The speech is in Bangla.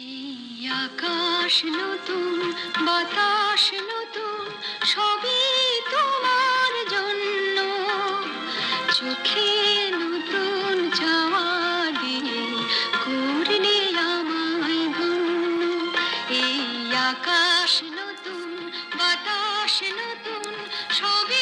এই আকাশ নতুন, বাতাস নতুন, সবই তোমার জন্য। চোখে নতুন চাওয়া দিয়ে করলে আমায় ধন্য। এই আকাশ নতুন, বাতাস নতুন, সবই